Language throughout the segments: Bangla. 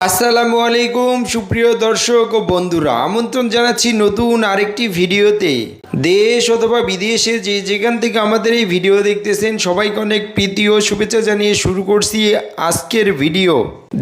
আসসালামু আলাইকুম সুপ্রিয় দর্শক ও বন্ধুরা। আমন্ত্রণ জানাচ্ছি নতুন আরেকটি ভিডিওতে। দেশ অথবা বিদেশে যে যেখান থেকে আমাদের এই ভিডিও দেখতেছেন, সবাইকে অনেক প্রীতি ও শুভেচ্ছা জানিয়ে শুরু করছি আজকের ভিডিও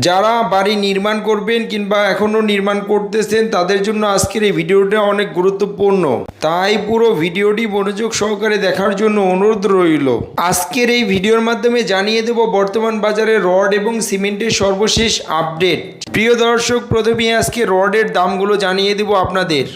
যারা বাড়ি নির্মাণ করবেন কিংবা এখনও নির্মাণ করতেছেন, তাদের জন্য আজকের এই ভিডিওটা অনেক গুরুত্বপূর্ণ। তাই পুরো ভিডিওটি মনোযোগ সহকারে দেখার জন্য অনুরোধ রইল। আজকের এই ভিডিওর মাধ্যমে জানিয়ে দেব বর্তমান বাজারে রড এবং সিমেন্টের সর্বশেষ আপডেট প্রিয় দর্শক প্রথমে আজকে রডের দামগুলো জানিয়ে দেব আপনাদের।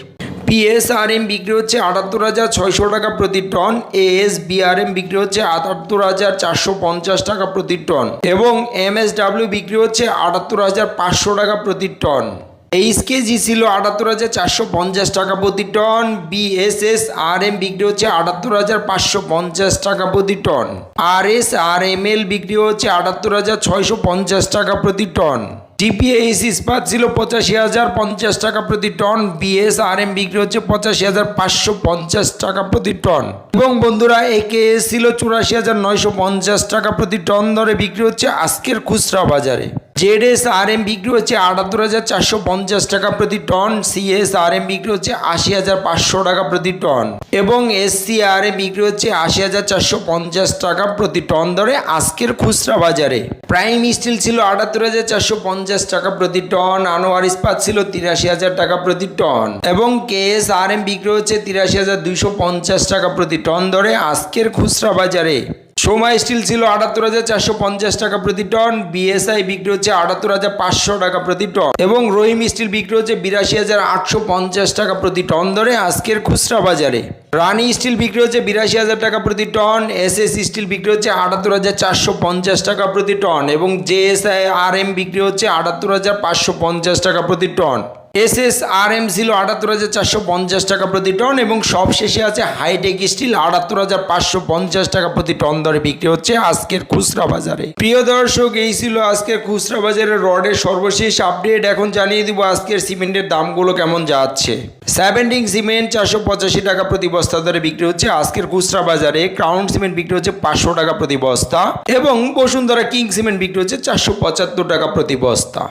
পিএসআরএম বিক্রি হচ্ছে আটাত্তর হাজার ছয়শো টাকা প্রতি টন এএস বিআরএম বিক্রি হচ্ছে আটাত্তর হাজার চারশো পঞ্চাশ টাকা প্রতি টন এবং এমএসডাব্লিউ বিক্রি হচ্ছে আটাত্তর হাজার পাঁচশো টাকা প্রতি টন। এইচ কেজি ছিল আটাত্তর হাজার চারশো পঞ্চাশ টাকা প্রতি টন। বিএসএস আর এম বিক্রি হচ্ছে আটাত্তর হাজার পাঁচশো পঞ্চাশ টাকা প্রতি টন। আর এস আর এম এল বিক্রি হচ্ছে আটাত্তর হাজার ছয়শো পঞ্চাশ টাকা প্রতি টন। টিপিএইচ ইস্পাত ছিল পঁচাশি হাজার পঞ্চাশ টাকা প্রতি টন। বিএস আর এম বিক্রি হচ্ছে পঁচাশি হাজার পাঁচশো পঞ্চাশ টাকা প্রতি টন। এবং বন্ধুরা একেএস ছিল চুরাশি হাজার নয়শো পঞ্চাশ টাকা প্রতি টন। দরে বিক্রি হচ্ছে আজকের খুচরা বাজারে। জেডএস আর এম বিক্রি হচ্ছে আটাত্তর হাজার চারশো পঞ্চাশ টাকা প্রতি টন সিএস আর এম বিক্রি হচ্ছে আশি হাজার পাঁচশো টাকা প্রতি টন এবং এসসি আর এম বিক্রি হচ্ছে আশি হাজার চারশো পঞ্চাশ টাকা প্রতি টন দরে আজকের খুচরা বাজারে। প্রাইম স্টিল ছিল আটাত্তর হাজার চারশো পঞ্চাশ টাকা প্রতি টন, আনোয়ার ইস্পাত ছিল তিরাশি হাজার টাকা প্রতি টন এবং কেএস আর এম বিক্রি হচ্ছে তিরাশি হাজার দুইশো পঞ্চাশ টাকা প্রতি টন দরে আজকের খুচরা বাজারে। সোমা স্টিল ছিল আটাত্তর হাজার চারশো পঞ্চাশ টাকা প্রতি টন বিএসআই বিক্রি হচ্ছে আটাত্তর হাজার পাঁচশো টাকা প্রতি টন এবং রহিম স্টিল বিক্রি হচ্ছে বিরাশি হাজার আটশো পঞ্চাশ টাকা প্রতি টন ধরে আজকের খুচরা বাজারে। রানি স্টিল বিক্রি হচ্ছে বিরাশি হাজার টাকা প্রতি টন এস এস স্টিল বিক্রি হচ্ছে আটাত্তর হাজার চারশো পঞ্চাশ টাকা প্রতি টন এবং জেএসআই আর এম বিক্রি হচ্ছে আটাত্তর হাজার পাঁচশো পঞ্চাশ টাকা প্রতি টন। এস এস আর এম ছিল আটাত্তর হাজার চারশো পঞ্চাশ টাকা প্রতি টন এবং সব শেষে আছে হাইটেক স্টিল আটাত্তর হাজার পাঁচশো পঞ্চাশ টাকা প্রতি টন দরে বিক্রি হচ্ছে আজকের খুচরা বাজারে। প্রিয় দর্শক, এই ছিল আজকের খুচরা বাজারের রডের সর্বশেষ আপডেট। এখন জানিয়ে দিব আজকের সিমেন্টের দামগুলো কেমন যাচ্ছে। সেভেন্টিং সিমেন্ট চারশো পঁচাশি টাকা প্রতি বস্তা দরে বিক্রি হচ্ছে। আজকের খুচরা বাজারে ক্রাউন সিমেন্ট বিক্রি হচ্ছে পাঁচশো টাকা প্রতি বস্তা এবং বসুন্ধরা কিং সিমেন্ট বিক্রি হচ্ছে চারশো পঁচাত্তর টাকা প্রতি বস্তা।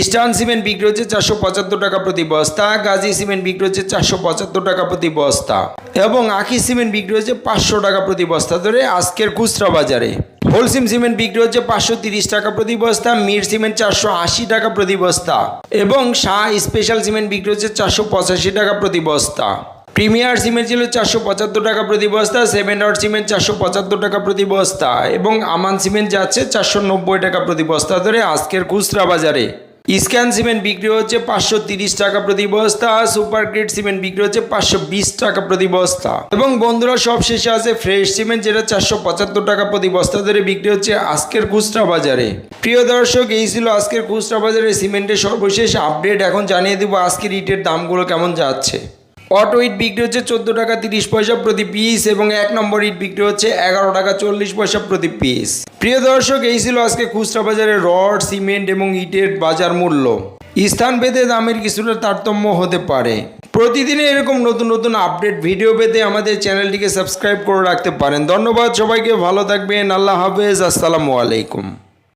ইস্টার্ন সিমেন্ট বিক্রি হচ্ছে চারশো পঁচাত্তর টাকা প্রতি বস্তা গাজী সিমেন্ট বিক্রি হচ্ছে চারশো পঁচাত্তর টাকা প্রতি বস্তা এবং আখি সিমেন্ট বিক্রি হচ্ছে পাঁচশো টাকা প্রতি বস্তা ধরে আজকের খুচরা বাজারে। হোলসিম সিমেন্ট বিক্রি হচ্ছে পাঁচশো টাকা প্রতি বস্তা, মির সিমেন্ট চারশো আশি টাকা প্রতি বস্তা এবং শাহ স্পেশাল সিমেন্ট বিক্রি হচ্ছে চারশো পঁচাশি টাকা প্রতি বস্তা। প্রিমিয়ার সিমেন্ট ছিল চারশো পঁচাত্তর টাকা প্রতি বস্তা, সেভেন আউট সিমেন্ট চারশো পঁচাত্তর টাকা প্রতি বস্তা এবং আমান সিমেন্ট যাচ্ছে চারশো নব্বই টাকা প্রতি বস্তা ধরে আজকের খুচরা বাজারে। স্ক্যান সিমেন্ট বিক্রি হচ্ছে পাঁচশো টাকা প্রতি বস্তা সুপার গ্রেড সিমেন্ট বিক্রি হচ্ছে পাঁচশো বিশ টাকা প্রতি বস্তা। এবং বন্ধুরা সব শেষে আছে ফ্রেশ সিমেন্ট, যেটা চারশো পঁচাত্তর টাকা প্রতি বস্তা ধরে বিক্রি হচ্ছে আজকের খুচরা বাজারে। প্রিয় দর্শক, এই ছিল আজকের খুচরা বাজারে সিমেন্টের সর্বশেষ আপডেট এখন জানিয়ে দেবো আজকের ইটের দামগুলো কেমন যাচ্ছে। অটো ইট বিক্রি হচ্ছে চোদ্দ টাকা তিরিশ পয়সা প্রতি পিস এবং এক নম্বর ইট বিক্রি হচ্ছে এগারো টাকা চল্লিশ পয়সা প্রতি পিস প্রিয় দর্শক, এই ছিল আজকে খুচরা বাজারে রড, সিমেন্ট এবং ইটের বাজার মূল্য। স্থান ভেদে দামের কিছুটা তারতম্য হতে পারে। প্রতিদিনে এরকম নতুন নতুন আপডেট ভিডিও পেতে আমাদের চ্যানেলটিকে সাবস্ক্রাইব করে রাখতে পারেন। ধন্যবাদ সবাইকে, ভালো থাকবেন, আল্লাহ হাফেজ, আসসালামু আলাইকুম।